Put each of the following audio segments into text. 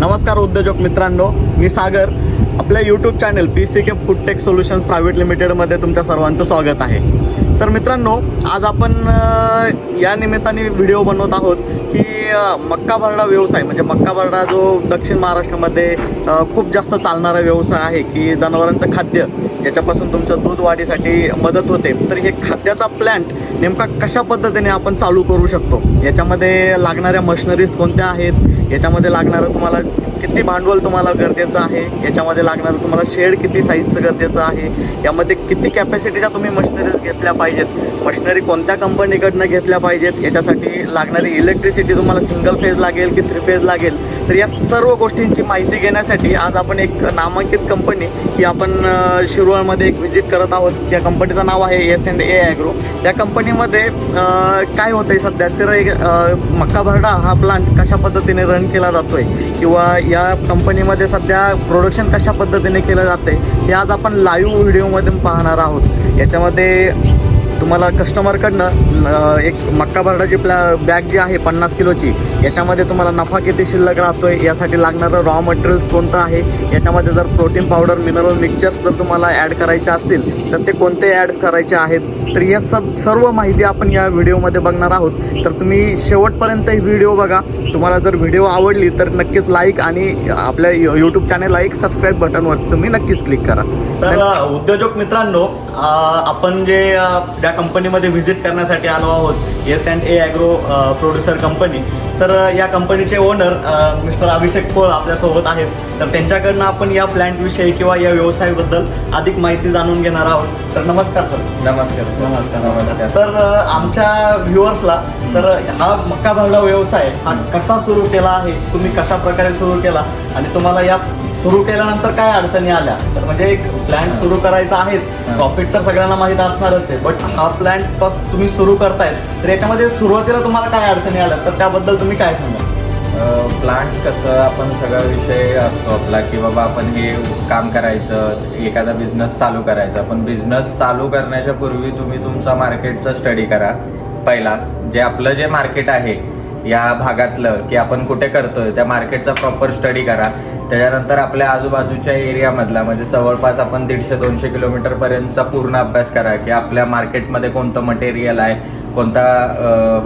नमस्कार उद्योजक मित्रांनो मी सागर. आपल्या YouTube channel P C K Foodtech solutions private लिमिटेडमध्ये तुमच्या सर्वांचं स्वागत आहे. तर मित्रांनो आज आपण या निमित्ताने व्हिडिओ बनवत आहोत की मक्का भरडा व्यवसाय म्हणजे मक्का भरडा जो दक्षिण महाराष्ट्रामध्ये खूप जास्त चालणारा व्यवसाय आहे की जनावरांचं खाद्य. ज्याच्यापासून तुमचं दूध वाढीसाठी मदत होते. तर हे खाद्याचा प्लॅन्ट नेमका कशा पद्धतीने आपण चालू करू शकतो? याच्यामध्ये लागणाऱ्या मशिनरीज कोणत्या आहेत? याच्यामध्ये लागणारं तुम्हाला किती भांडवल तुम्हाला गरजेचं आहे? याच्यामध्ये लागणारं तुम्हाला शेड किती साईजचं गरजेचं आहे? यामध्ये किती कॅपॅसिटीच्या तुम्ही मशिनरीज घेतल्या पाहिजेत? मशिनरी कोणत्या कंपनीकडनं घेतल्या पाहिजेत? याच्यासाठी लागणारी इलेक्ट्रिसिटी तुम्हाला सिंगल फेज लागेल की थ्री फेज लागेल? तर या सर्व गोष्टींची माहिती घेण्यासाठी आज आपण एक नामांकित कंपनी ही आपण शिरवळमध्ये एक व्हिजिट करत आहोत. या कंपनीचं नाव आहे एस अँड ए ॲग्रो त्या कंपनीमध्ये काय होतं आहे सध्या? तर एक मक्का भरडा हा प्लांट कशा पद्धतीने रन केला जातो आहे किंवा या कंपनीमध्ये सध्या प्रोडक्शन कशा पद्धतीने केलं जातं आहे हे आज आपण लाईव्ह व्हिडिओमध्ये पाहणार आहोत. याच्यामध्ये तुम्हाला कस्टमरकडनं एक मक्का भरडाची प्लॅ बॅग जी आहे पन्नास किलोची याच्यामध्ये तुम्हाला नफा किती शिल्लक राहतो आहे यासाठी लागणारं रॉ मटेरियल्स कोणतं आहे याच्यामध्ये जर प्रोटीन पावडर मिनरल मिक्सचर्स जर तुम्हाला ॲड करायचे असतील तर ते कोणते ॲड करायचे आहेत तर या सब सर्व माहिती आपण या व्हिडिओमध्ये बघणार आहोत. तर तुम्ही शेवटपर्यंत ही व्हिडिओ बघा. तुम्हाला जर व्हिडिओ आवडली तर नक्कीच लाईक आणि आपल्या यूट्यूब चॅनेलला एक सबस्क्राईब बटनवर तुम्ही नक्कीच क्लिक करा. तर उद्योजक मित्रांनो आपण जे त्या कंपनीमध्ये व्हिजिट करण्यासाठी आलो आहोत S and A agro producer company तर या कंपनीचे ओनर मिस्टर अभिषेक पोळ आपल्यासोबत आहेत. तर त्यांच्याकडनं आपण या प्लॅन्टविषयी किंवा या व्यवसायाबद्दल अधिक माहिती जाणून घेणार आहोत. तर नमस्कार सर नमस्कार नमस्कार नमस्कार. तर आमच्या व्ह्युअर्सला तर हा मक्का भरडा व्यवसाय हा कसा सुरू केला आहे? तुम्ही कशा प्रकारे सुरू केला? आणि तुम्हाला या सुरू केल्यानंतर काय अडचणी आल्या? तर म्हणजे एक प्लॅन सुरू करायचा आहेच. प्रॉफिट तर सगळ्यांना माहीत असणारच आहे. बट हा प्लॅनपासून तुम्ही सुरू करतायत. तर याच्यामध्ये सुरुवातीला तुम्हाला काय अडचणी आल्या? तर त्याबद्दल तुम्ही काय सांगा प्लांट कसं आपण सगळा विषय असतो आपला की बाबा आपण हे काम करायचं एखादा बिझनेस चालू करायचा. पण बिझनेस चालू करण्याच्या पूर्वी तुम्ही तुमचा मार्केटचा स्टडी करा. पहिला जे आपलं जे मार्केट आहे या भागातलं की आपण कुठे करतोय त्या मार्केटचा प्रॉपर स्टडी करा. त्याच्यानंतर आपल्या आजूबाजूच्या एरियामधला म्हणजे जवळपास आपण दीडशे दोनशे किलोमीटर पर्यंतचा पूर्ण अभ्यास करा की आपल्या मार्केटमध्ये कोणतं मटेरियल आहे कोणता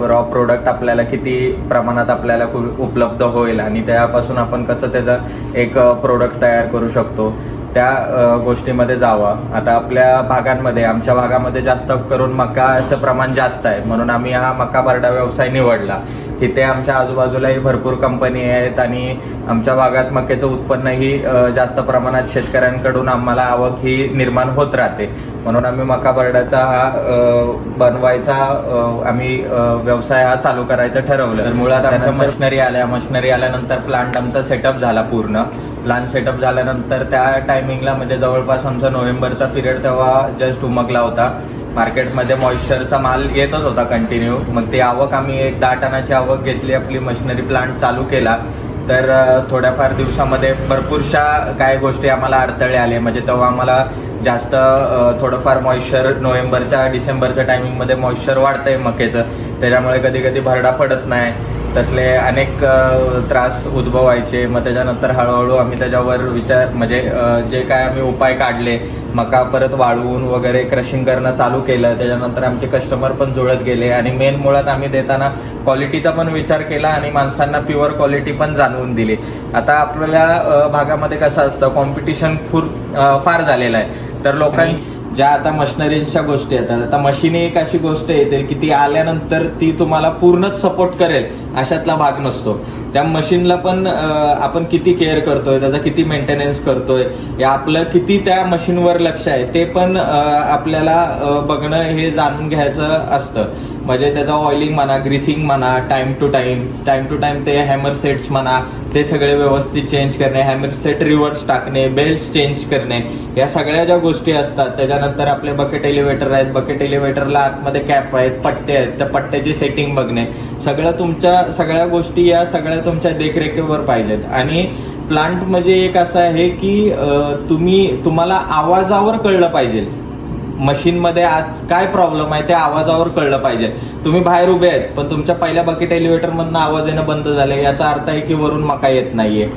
रॉ प्रोडक्ट आपल्याला किती प्रमाणात आपल्याला कु- उपलब्ध होईल आणि त्यापासून आपण कसं त्याचं एक प्रोडक्ट तयार करू शकतो. त्या गोष्टीमध्ये जावा. आता आपल्या भागांमध्ये आमच्या भागामध्ये जास्त करून मकाचं प्रमाण जास्त आहे. म्हणून आम्ही हा मका बरडा व्यवसाय निवडला. इथे आमच्या आजूबाजूलाही भरपूर कंपनी आहेत आणि आमच्या भागात मक्याचं उत्पन्नही जास्त प्रमाणात शेतकऱ्यांकडून आम्हाला आवक ही निर्माण होत राहते. म्हणून आम्ही मका बर्डाचा हा बनवायचा आम्ही व्यवसाय हा चालू करायचं ठरवलं. तर मुळात आमच्या मशिनरी आल्या. मशिनरी आल्यानंतर प्लांट आमचा सेटअप झाला पूर्ण. प्लांट सेटअप झाल्यानंतर त्या टायमिंगला म्हणजे जवळपास आमचा नोव्हेंबरचा पिरियड तेव्हा जस्ट उमगला होता. मार्केटमध्ये मॉइश्चरचा माल येतच होता कंटिन्यू मग ती आवक आम्ही एक दहा टनाची आवक घेतली आपली मशिनरी प्लांट चालू केला. तर थोड्याफार दिवसामध्ये भरपूरशा काय गोष्टी आम्हाला अडथळे आले. म्हणजे तेव्हा आम्हाला जास्त थोडंफार मॉइश्चर नोव्हेंबरच्या डिसेंबरच्या टायमिंगमध्ये मॉइश्चर वाढतंय मकेचं. त्याच्यामुळे कधी कधी भरडा पडत नाही. तसले अनेक त्रास उद्भवायचे. मग त्याच्यानंतर हळूहळू आम्ही त्याच्यावर विचार म्हणजे जे काय आम्ही उपाय काढले मका परत वाळवून वगैरे क्रशिंग करणं चालू केलं. त्याच्यानंतर आमचे कस्टमर पण जुळत गेले. आणि मेन मुळात आम्ही देताना क्वालिटीचा पण विचार केला आणि माणसांना प्युअर क्वालिटी पण जाणवून दिली. आता आपल्या भागामध्ये कसं असतं कॉम्पिटिशन खूप फार झालेलं आहे. तर लोकांची ज्या आता मशिनरीच्या गोष्टी येतात आता मशीन एक अशी गोष्ट येते की ती आल्यानंतर ती तुम्हाला पूर्णच सपोर्ट करेल. अशातला भाग नसतो. त्या मशीनला पण आपण किती केअर करतोय त्याचा किती मेंटेनन्स करतोय या आपलं किती त्या मशीनवर लक्ष आहे ते पण आपल्याला बघणं हे जाणून घ्यायचं असतं. म्हणजे त्याचं ऑइलिंग म्हणा ग्रीसिंग म्हणा time to time time to time ते हॅमर सेट्स म्हणा ते सगळे व्यवस्थित चेंज करणे हॅमर सेट रिव्हर्स टाकणे बेल्ट चेंज करणे या सगळ्या ज्या गोष्टी असतात त्याच्यानंतर आपले बकेट एलिव्हेटर आहेत बकेट एलिव्हेटरला आतमध्ये कॅप आहेत पट्टे आहेत त्या पट्ट्याची सेटिंग बघणे सगळं तुमच्या सगळ्या गोष्टी या सगळ्या तुमच्या देखरेखीवर पाहिजेत. आणि प्लांट म्हणजे एक असं आहे की तुम्ही तुम्हाला आवाजावर कळलं पाहिजे. मशीनमध्ये आज काय प्रॉब्लेम आहे त्या आवाजावर कळलं पाहिजे. तुम्ही बाहेर उभे आहेत पण तुमच्या पहिल्या बकेट एलिव्हेटरमधनं आवाज येणं बंद झालं याचा अर्थ आहे की वरून मका येत नाहीये.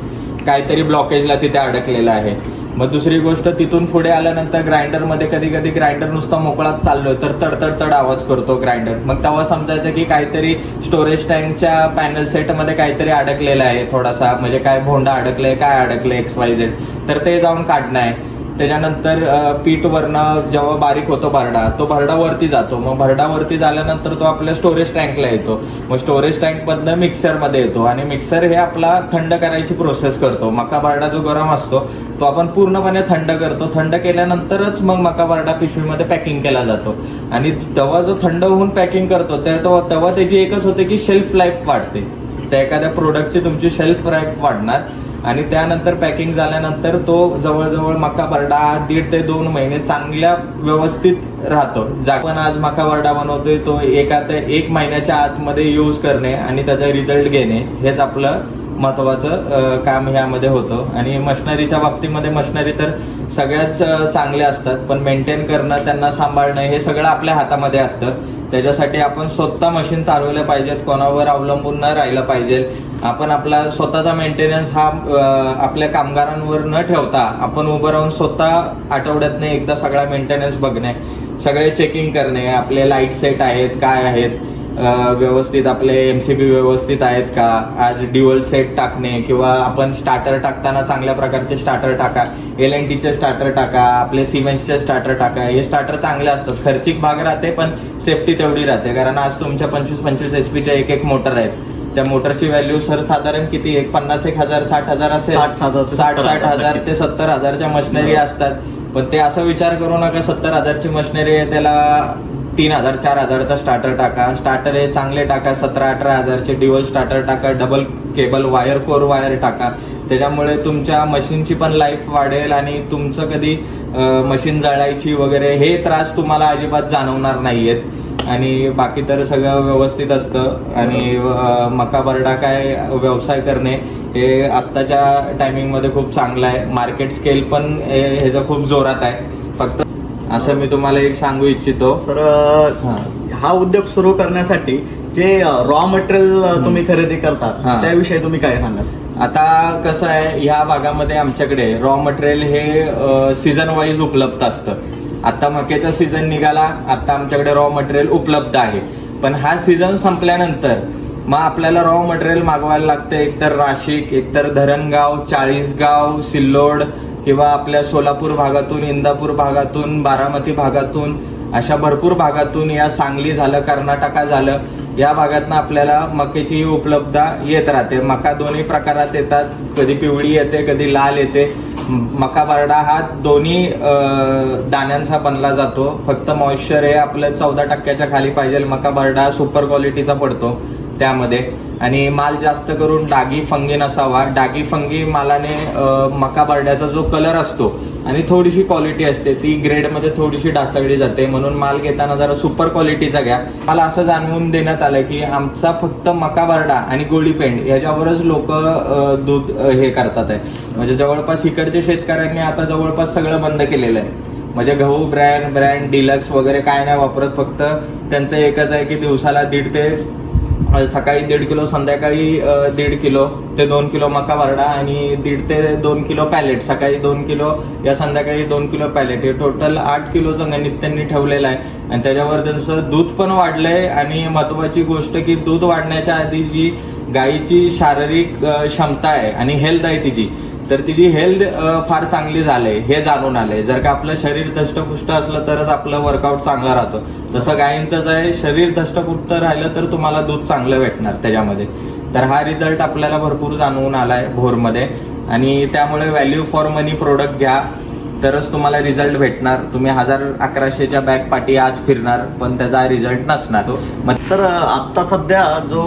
काहीतरी ब्लॉकेजला तिथे अडकलेलं आहे. मग दुसरी गोष्ट तिथून पुढे आल्यानंतर ग्राइंडरमध्ये कधी कधी ग्राइंडर नुसता मोकळाच चाललोय तर तडतड तड आवाज करतो ग्राइंडर मग तेव्हा समजायचं की काहीतरी स्टोरेज टँकच्या पॅनल सेटमध्ये काहीतरी अडकलेलं आहे थोडासा म्हणजे काय भोंडा अडकलंय काय अडकलंय एक्स वाय झेड तर ते जाऊन काढणं आहे. त्याच्यानंतर पीठवरनं जेव्हा बारीक होतो भरडा तो भरडावरती जातो. मग भरडावरती झाल्यानंतर तो आपल्या स्टोरेज टँकला येतो. मग स्टोरेज टँकमधनं मिक्सरमध्ये येतो आणि मिक्सर हे आपला थंड करायची प्रोसेस करतो. मका भरडा जो गरम असतो तो आपण पूर्णपणे थंड करतो. थंड केल्यानंतरच मग मका भरडा पिशवीमध्ये पॅकिंग केला जातो. आणि तेव्हा जो थंड होऊन पॅकिंग करतो तर तो- तेव्हा त्याची एकच होते की शेल्फ लाईफ वाढते. त्या एखाद्या प्रोडक्टची तुमची शेल्फ लाईफ वाढणार. आणि त्यानंतर पॅकिंग झाल्यानंतर तो जवळजवळ मका बरडा दीड ते दोन महिने चांगल्या व्यवस्थित राहतो. जा पण आज मका बरडा बनवतोय तो एका ते एक महिन्याच्या आतमध्ये यूज करणे आणि त्याचा रिझल्ट घेणे हेच आपलं महत्वाचं काम ह्यामध्ये होतं. आणि मशनरीच्या बाबतीमध्ये मशनरी तर सगळ्याच चांगल्या असतात पण मेंटेन करणं त्यांना सांभाळणं हे सगळं आपल्या हातामध्ये असतं. त्याच्यासाठी आपण स्वतः मशीन चालवलं पाहिजेत कोणावर अवलंबून न राहिलं पाहिजे. आपण आपला स्वतःचा मेंटेनन्स हा आपल्या कामगारांवर न ठेवता आपण उभं राहून स्वतः आठवड्यातनं एकदा सगळा मेंटेनन्स बघणे सगळे चेकिंग करणे आपले लाइट सेट आहेत काय आहेत व्यवस्थित आपले एम सी बी व्यवस्थित आहेत का? आज ड्युअल सेट टाकणे किंवा आपण स्टार्टर टाकताना चांगल्या प्रकारचे स्टार्टर टाका. एल एन टीचे स्टार्टर टाका आपले सिमेंट्सचे स्टार्टर टाका. हे स्टार्टर चांगले असतात. खर्चिक भाग राहते पण सेफ्टी तेवढी राहते. कारण आज तुमच्या पंचवीस पंचवीस एच पीच्या एक एक मोटर आहेत. त्या मोटरची व्हॅल्यू सर साधारण किती? एक पन्नास एक हजार साठ हजार असेल. साठ साठ हजार ते. सत्तर हजारच्या मशिनरी असतात. पण ते असं विचार करू नका सत्तर हजारची मशिनरी आहे त्याला तीन हजार चार हजारचा स्टार्टर टाका. स्टार्टर हे चांगले टाका. सतरा अठरा हजारचे डिवल स्टार्टर टाका. Double cable wire core wire टाका. त्याच्यामुळे तुमच्या मशीनची पण लाईफ वाढेल आणि तुमचं कधी मशीन जळायची वगैरे हे त्रास तुम्हाला अजिबात जाणवणार नाहीयेत. आणि बाकी तर सगळं व्यवस्थित असतं. आणि मका बरडा काय व्यवसाय करणे हे आत्ताच्या टायमिंगमध्ये खूप चांगलं आहे. मार्केट स्केल पण हे- ह्याचं खूप जोरात आहे. फक्त असं मी तुम्हाला एक सांगू इच्छितो. सर हा. उद्योग सुरू करण्यासाठी जे रॉ मटेरियल तुम्ही खरेदी करतात हा. त्याविषयी तुम्ही काय सांगाल? आता कसं आहे ह्या भागामध्ये आमच्याकडे रॉ मटेरियल हे सीझन वाईज उपलब्ध असतं. आता मक्याचा सीझन निघाला आता आमच्याकडे रॉ मटेरियल उपलब्ध आहे. पण हा सीझन संपल्यानंतर मग आपल्याला रॉ मटेरियल मागवायला लागतं एकतर नाशिक एकतर धरणगाव चाळीसगाव सिल्लोड किंवा आपल्या सोलापूर भागातून इंदापूर भागातून बारामती भागातून अशा भरपूर भागातून या सांगली झालं कर्नाटका झालं या भागातनं आपल्याला मकेची उपलब्धता येत राहते. मका दोन्ही प्रकारात येतात. कधी पिवळी येते कधी लाल येते. मका बारडा हा दोन्ही दाण्यांचा बनला जातो. फक्त मॉइश्चर हे आपलं चौदा टक्क्याच्या खाली पाहिजे. मका बारडा सुपर क्वालिटीचा पडतो त्यामध्ये. आणि माल जास्त करून डागी फंगी नसावा. डागी फंगी मालाने मका बरड्याचा जो कलर असतो आणि थोडीशी क्वालिटी असते ती ग्रेडमध्ये थोडीशी डासळली जाते. म्हणून माल घेताना जरा सुपर क्वालिटीचा घ्या. मला असं जाणवून देण्यात आलं की आमचा फक्त मका बरडा आणि गोळी पेंड याच्यावरच लोक दूध हे करतात आहे. म्हणजे जवळपास इकडच्या शेतकऱ्यांनी आता जवळपास सगळं बंद केलेलं आहे. म्हणजे गहू ब्रँड ब्रँड डिलक्स वगैरे काय नाही वापरत. फक्त त्यांचं एकच आहे की दिवसाला दीड ते सकाळी दीड किलो संध्याकाळी दीड किलो ते दोन किलो मका वरडा आणि दीड ते दोन किलो पॅलेट. सकाळी दोन किलो या संध्याकाळी दोन किलो पॅलेट. हे टोटल आठ किलोचं गणित त्यांनी ठेवलेलं आहे. आणि त्याच्यावर त्यांचं दूध पण वाढलं आहे आणि महत्त्वाची गोष्ट की दूध वाढण्याच्या आधी जी गाईची शारीरिक क्षमता आहे आणि हेल्थ आहे तिची तर तिची हेल्थ फार चांगली झाले हे जाणून आले जर का आपलं शरीर दष्टपुष्ट असलं तरच आपलं वर्कआउट चांगला राहतो. तसं गायींचंच आहे शरीर दष्टपुष्ट राहिलं तर तुम्हाला दूध चांगलं भेटणार त्याच्यामध्ये. तर हा रिझल्ट आपल्याला भरपूर जाणवून आला आहे भोरमध्ये. आणि त्यामुळे व्हॅल्यू फॉर मनी प्रोडक्ट घ्या. तरच तुम्हाला रिझल्ट भेटणार. तुम्ही हजार अकराशेच्या बॅग पाठी आज फिरणार पण त्याचा रिझल्ट नसणार. तो मग तर आता सध्या जो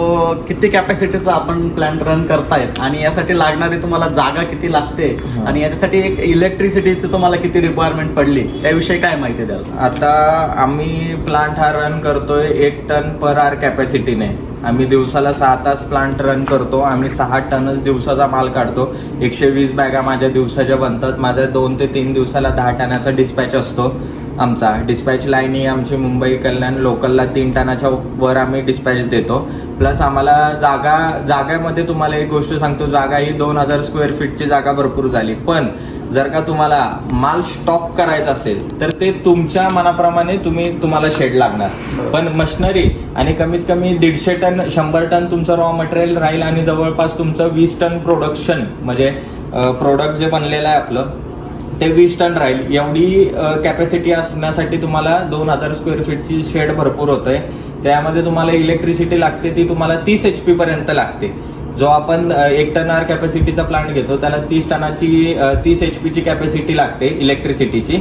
किती कॅपॅसिटीचा आपण प्लॅन रन करतायत आणि यासाठी लागणारी तुम्हाला जागा किती लागते हा. आणि याच्यासाठी एक इलेक्ट्रिसिटीची तुम्हाला किती रिक्वायरमेंट पडली त्याविषयी काय माहिती द्याल? आता आम्ही प्लांट हा रन करतोय एक टन पर आर कॅपॅसिटीने आम्ही दिवसाला सहा तास प्लांट रन करतो आम्ही सहा टनच दिवसाचा माल काढतो. एकशे वीस बॅगा माझ्या दिवसाच्या बनतात. माझ्या दोन ते तीन दिवसाला दहा टनाचा डिस्पॅच असतो. आमचा. डिस्पॅच लाईन ही आमची मुंबई कल्याण लोकलला तीन टनाच्या वर आम्ही डिस्पॅच देतो. प्लस आम्हाला जागा जागेमध्ये तुम्हाला एक गोष्ट सांगतो जागा ही दोन हजार स्क्वेअर फीटची जागा भरपूर झाली. पण जर का तुम्हाला माल स्टॉक करायचा असेल तर ते तुमच्या मनाप्रमाणे तुम्ही तुम्हाला शेड लागणार. पण मशिनरी आणि कमीत कमी दीडशे टन शंभर टन तुमचं रॉ मटेरियल राहील आणि जवळपास तुमचं वीस टन प्रोडक्शन म्हणजे प्रोडक्ट जे बनलेलं आहे आपलं ते वीस टन राहील. एवढी कॅपॅसिटी असण्यासाठी तुम्हाला दोन हजार स्क्वेअर फीटची शेड भरपूर होतंय. त्यामध्ये तुम्हाला इलेक्ट्रिसिटी लागते ती तुम्हाला तीस एच पी पर्यंत लागते. जो आपण एक टन आर कॅपॅसिटीचा प्लांट घेतो त्याला तीस टनाची तीस एच पीची कॅपॅसिटी लागते इलेक्ट्रिसिटीची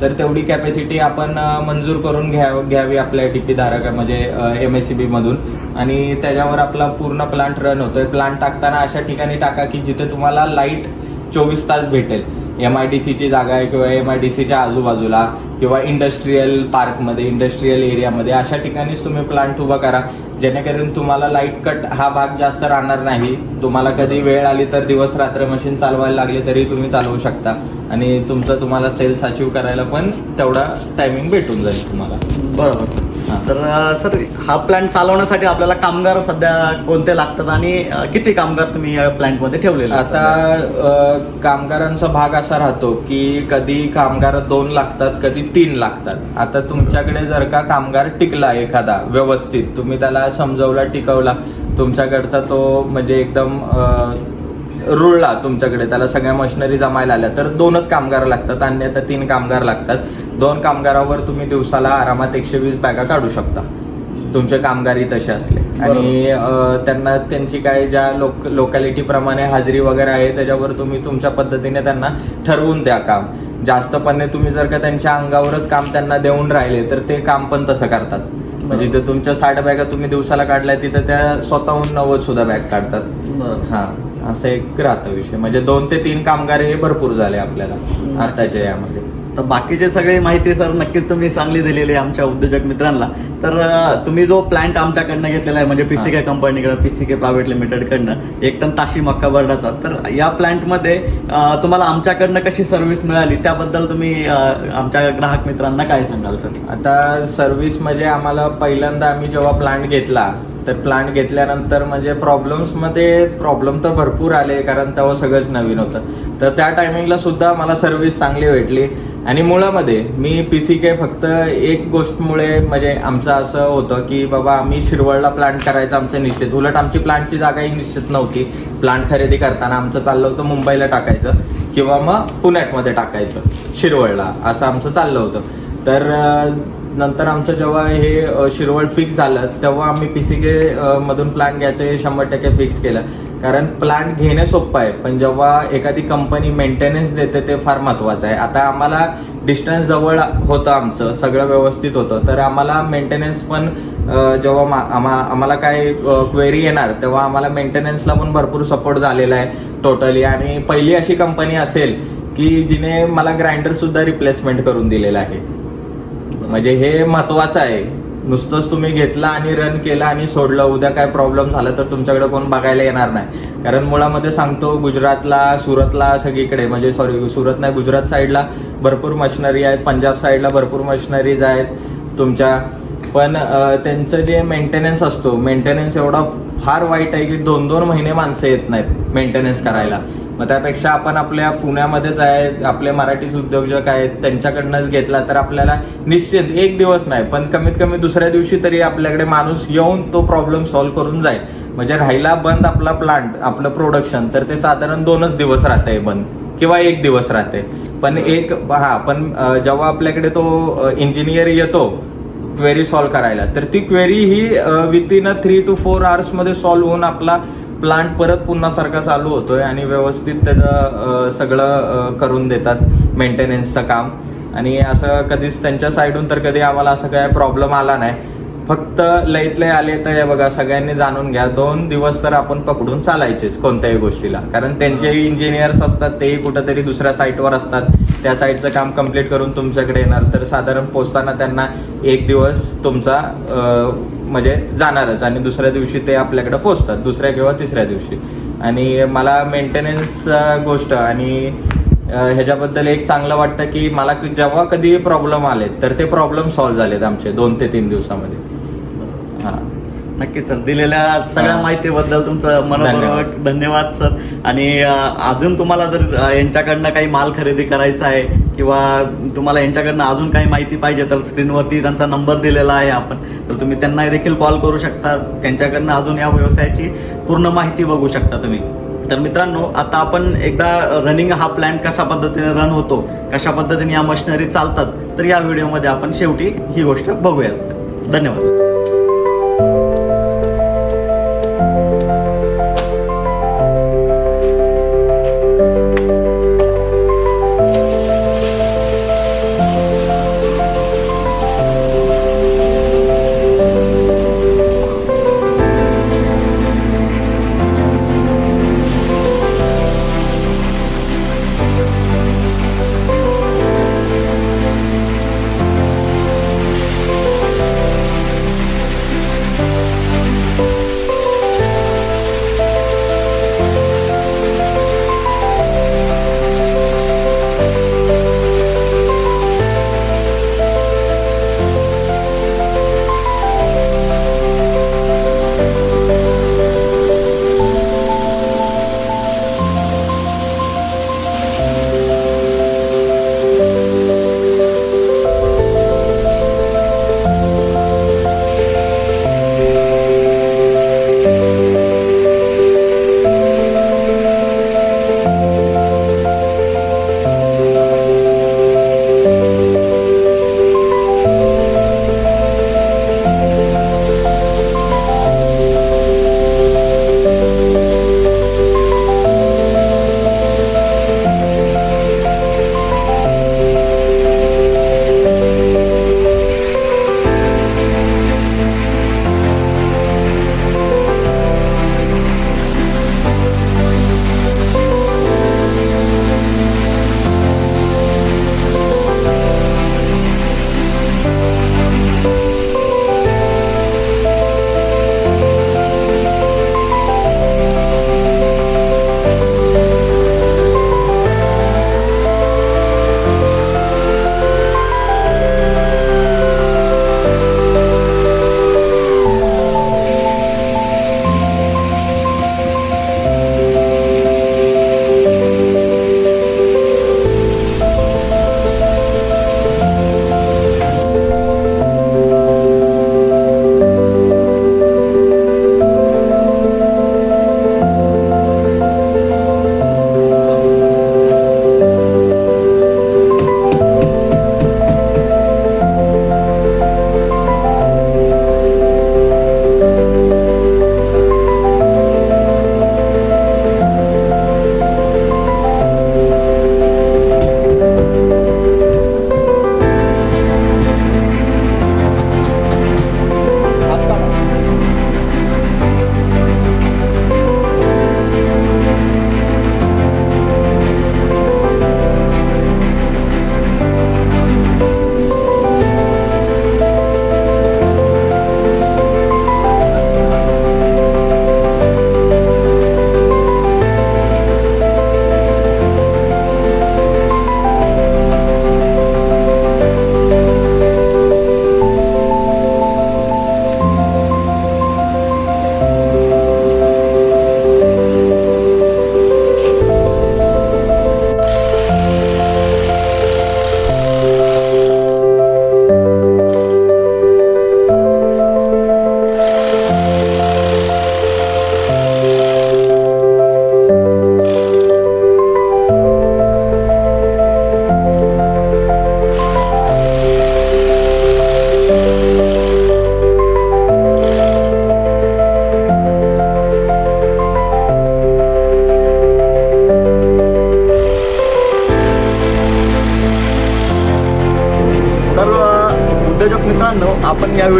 तर तेवढी कॅपॅसिटी आपण मंजूर करून घ्या घ्यावी आपल्या टीपी धारक म्हणजे एम एस सी बीमधून आणि त्याच्यावर आपला पूर्ण प्लांट रन होतोय. प्लांट टाकताना अशा ठिकाणी टाका की जिथे तुम्हाला लाइट चोवीस तास भेटेल. एम आय डी सीची जागा आहे किंवा एम आय डी सीच्या आजूबाजूला किंवा इंडस्ट्रीयल पार्कमध्ये इंडस्ट्रीयल एरियामध्ये अशा ठिकाणीच तुम्ही प्लांट उभा करा. जेणेकरून तुम्हाला लाइट कट हा भाग जास्त राहणार नाही. तुम्हाला कधी वेळ आली तर दिवस रात्र मशीन चालवायला लागली तरी तुम्ही चालवू शकता. आणि तुमचं तुम्हाला सेल्स अचीव करायला पण तेवढा टायमिंग भेटून जाईल तुम्हाला. बरोबर. तर सर हा प्लांट चालवण्यासाठी आपल्याला कामगार सध्या कोणते लागतात आणि किती कामगार तुम्ही या प्लॅन्टमध्ये ठेवलेले आता कामगारांचा भाग असा राहतो की कधी कामगार दोन लागतात कधी तीन लागतात. आता तुमच्याकडे जर का कामगार टिकला एखादा व्यवस्थित तुम्ही त्याला समजवला टिकवला तुमच्याकडचा तो म्हणजे एकदम रुळला तुमच्याकडे त्याला सगळ्या मशिनरी जमायला आल्या. तर दोनच कामगार लागतात अन्यथा तीन कामगार लागतात. दोन कामगारावर तुम्ही दिवसाला आरामात एकशे वीस बॅगा काढू शकता. तुमचे कामगारी तसे असले. आणि त्यांना त्यांची काय ज्या लोक लोकॅलिटी प्रमाणे हाजरी वगैरे आहे त्याच्यावर तुम्ही तुमच्या पद्धतीने त्यांना ठरवून द्या काम. जास्तपणे तुम्ही जर का त्यांच्या अंगावरच काम त्यांना देऊन राहिले तर ते काम पण तसं करतात. म्हणजे जिथे तुमच्या साठ बॅगा तुम्ही दिवसाला काढल्या तिथं त्या स्वतःहून नव्वद सुद्धा बॅग काढतात. हा. असं एक राहतं विषय. म्हणजे दोन ते तीन कामगार हे भरपूर झाले आपल्याला आताच्या यामध्ये. तर बाकीचे सगळी माहिती सर नक्कीच तुम्ही चांगली दिलेली आहे आमच्या उद्योजक मित्रांना. तर तुम्ही जो प्लॅन्ट आमच्याकडनं घेतलेला आहे म्हणजे पीसीके कंपनीकडे पीसीके प्रायव्हेट लिमिटेडकडनं एक टन ताशी मक्का बर्डाचा तर या प्लॅन्टमध्ये अ, तुम्हाला आमच्याकडनं कशी सर्व्हिस मिळाली? त्याबद्दल तुम्ही आमच्या ग्राहक मित्रांना काय सांगाल सर? आता सर्व्हिस म्हणजे आम्हाला पहिल्यांदा आम्ही जेव्हा प्लांट घेतला तर प्लांट घेतल्यानंतर म्हणजे प्रॉब्लेम्समध्ये प्रॉब्लेम तर भरपूर आले कारण तेव्हा सगळंच नवीन होतं. तर त्या टायमिंगला सुद्धा मला सर्व्हिस चांगली भेटली. आणि मुळामध्ये मी पी सी के फक्त एक गोष्टमुळे म्हणजे आमचं असं होतं की बाबा आम्ही शिरवळला प्लांट करायचं आमचं निश्चित. उलट आमची प्लांटची जागाही निश्चित नव्हती. प्लांट खरेदी करताना आमचं चाललं होतं मुंबईला टाकायचं किंवा मग पुण्यातमध्ये टाकायचं शिरवळला. असं आमचं चाललं होतं. तर नंतर आमचं जेव्हा हे शिरवळ फिक्स झालं तेव्हा आम्ही पी सी के मधून प्लांट घ्यायचं हे शंभर टक्के फिक्स केलं. कारण प्लांट घेणे सोपं आहे पण जेव्हा एखादी कंपनी मेंटेनन्स देते ते फार महत्त्वाचं आहे. आता आम्हाला डिस्टन्स जवळ होतं आमचं सगळं व्यवस्थित होतं. तर आम्हाला मेंटेनन्स पण जेव्हा मा- आम्हा आम्हाला काय क्वेरी येणार तेव्हा आम्हाला मेंटेनन्सला पण भरपूर सपोर्ट झालेला आहे टोटली आणि पहिली अशी कंपनी असेल की जिने मला ग्राइंडर सुद्धा रिप्लेसमेंट करून दिलेलं आहे. म्हणजे हे महत्वाचं आहे. नुसतंच तुम्ही घेतला आणि रन केला आणि सोडलं उद्या काय प्रॉब्लेम झाला तर तुमच्याकडे कोण बघायला येणार नाही. कारण मुळामध्ये सांगतो गुजरातला सुरतला सगळीकडे म्हणजे सॉरी सुरत नाही गुजरात साईडला भरपूर मशिनरी आहेत पंजाब साईडला भरपूर मशिनरीज आहेत तुमच्या. पण त्यांचं जे मेंटेनन्स असतो मेंटेनन्स एवढा फार वाईट आहे की दोन दोन महिने माणसं येत नाहीत मेंटेनन्स करायला. मग त्यापेक्षा आपण आपल्या पुण्यामध्येच आहे आपले मराठीच उद्योजक आहेत त्यांच्याकडनंच घेतला तर आपल्याला निश्चित एक दिवस नाही पण कमीत कमी दुसऱ्या दिवशी तरी आपल्याकडे माणूस येऊन तो प्रॉब्लेम सॉल्व्ह करून जाईल. म्हणजे राहिला बंद आपला प्लांट आपलं प्रोडक्शन तर ते साधारण दोनच दिवस राहतंय बंद किंवा एक दिवस राहते पण एक हा पण जेव्हा आपल्याकडे तो इंजिनियर येतो क्वेरी सॉल्व्ह करायला तर ती क्वेरी ही within a three to फोरमध्ये सॉल्व्ह होऊन आपला प्लांट परत पुन्हा सारखा चालू होतोय आणि व्यवस्थित त्याचं सगळं करून देतात मेंटेनन्सचं काम. आणि असं कधीच त्यांच्या साईडून तर कधी आम्हाला असं काय प्रॉब्लेम आला नाही. फक्त लईत लय आले तर हे बघा सगळ्यांनी जाणून घ्या. दोन दिवस तर आपण पकडून चालायचेच कोणत्याही गोष्टीला. कारण त्यांचे इंजिनियर्स असतात तेही कुठंतरी दुसऱ्या साईटवर असतात. त्या साईटचं काम कंप्लीट करून तुमच्याकडे येणार. तर साधारण पोचताना त्यांना एक दिवस तुमचा म्हणजे जाणारच. आणि दुसऱ्या दिवशी ते आपल्याकडे पोचतात. दुसऱ्या किंवा तिसऱ्या दिवशी. आणि मला मेंटेनन्स गोष्ट आणि ह्याच्याबद्दल एक चांगलं वाटतं की मला जेव्हा कधी प्रॉब्लेम आले तर ते प्रॉब्लेम सॉल्व्ह झालेत आमचे दोन ते तीन दिवसामध्ये. हां. नक्कीच सर. दिलेल्या सगळ्या. माहितीबद्दल तुमचं मनपूर्वक धन्यवाद. सर. आणि अजून तुम्हाला जर यांच्याकडनं काही माल खरेदी करायचा आहे किंवा तुम्हाला यांच्याकडनं अजून काही माहिती पाहिजे तर स्क्रीनवरती त्यांचा नंबर दिलेला आहे आपण. तर तुम्ही त्यांना देखील कॉल करू शकता. त्यांच्याकडनं अजून या व्यवसायाची पूर्ण माहिती बघू शकता तुम्ही. तर मित्रांनो आता आपण एकदा रनिंग हा प्लॅन कशा पद्धतीने रन होतो कशा पद्धतीने या मशिनरी चालतात तर या व्हिडिओमध्ये आपण शेवटी ही गोष्ट बघूयात सर. धन्यवाद.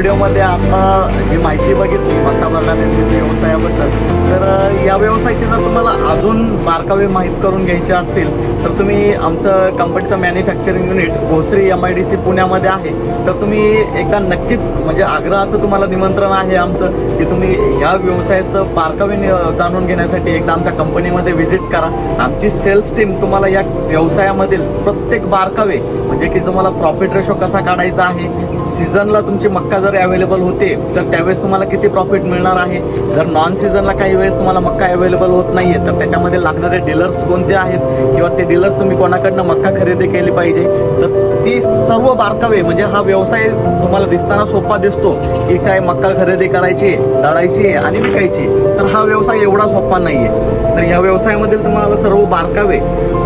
व्हिडिओमध्ये आता जी माहिती बघितली मक्का व्यवसायाबद्दल. तर या व्यवसायाची जर तुम्हाला अजून बारकावे माहीत करून घ्यायचे असतील तर तुम्ही आमचं कंपनीचं manufacturing unit Bhosari M I D C पुण्यामध्ये आहे. तर तुम्ही एकदा नक्कीच म्हणजे आग्रहाचं तुम्हाला निमंत्रण आहे आमचं की तुम्ही ह्या व्यवसायाचं बारकावे नि- जाणून घेण्यासाठी एकदा आमच्या कंपनीमध्ये व्हिजिट करा. आमची सेल्स टीम तुम्हाला या व्यवसायामधील प्रत्येक बारकावे म्हणजे की तुम्हाला प्रॉफिट रेशो कसा काढायचा आहे सीझनला तुमची मक्का जर अवेलेबल होते तर त्यावेळेस तुम्हाला किती प्रॉफिट मिळणार आहे? जर नॉन सीझनला काही वेळेस तुम्हाला मक्का अवेलेबल होत नाहीये तर त्याच्यामध्ये लागणारे डीलर्स कोणते आहेत? किंवा ते डीलर्स तुम्ही कोणाकडनं मक्का खरेदी केली पाहिजे? तर ती सर्व बारकावे म्हणजे हा व्यवसाय तुम्हाला दिसताना सोपा दिसतो की काय मक्का खरेदी करायची दळायची आणि विकायची. तर हा व्यवसाय एवढा सोपा नाहीये. तर या व्यवसायामधील तुम्हाला सर्व बारकावे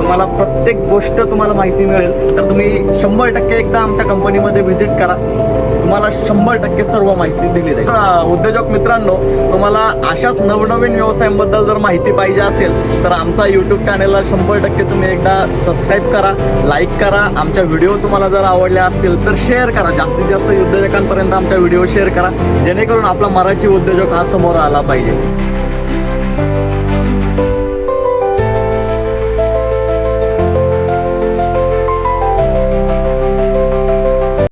तुम्हाला प्रत्येक गोष्ट तुम्हाला माहिती मिळेल. तर तुम्ही शंभर टक्के एकदा आमच्या कंपनीमध्ये व्हिजिट करा. तुम्हाला शंभर टक्के सर्व माहिती दिली जाईल. उद्योजक मित्रांनो तुम्हाला अशाच नवनवीन व्यवसायांबद्दल जर माहिती पाहिजे असेल तर आमचा यूट्यूब चॅनेलला शंभर टक्के तुम्ही एकदा सबस्क्राईब करा लाईक करा. आमच्या व्हिडिओ तुम्हाला जर आवडले असतील तर शेअर करा. जास्तीत जास्त उद्योजकांपर्यंत आमच्या व्हिडिओ शेअर करा. जेणेकरून आपला मराठी उद्योजक हा समोर आला पाहिजे.